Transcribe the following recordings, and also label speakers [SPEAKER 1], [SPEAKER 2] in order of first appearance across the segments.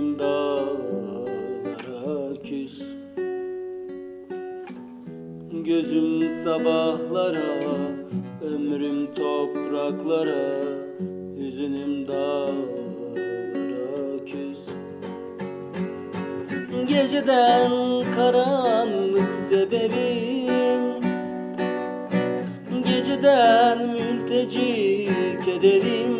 [SPEAKER 1] Gittim dağlara küs Gözüm sabahlara Ömrüm topraklara Hüzünüm dağlara küs Geceden karanlık sebebim. Geceden mülteci kederim.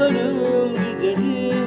[SPEAKER 1] bakarım güzelim.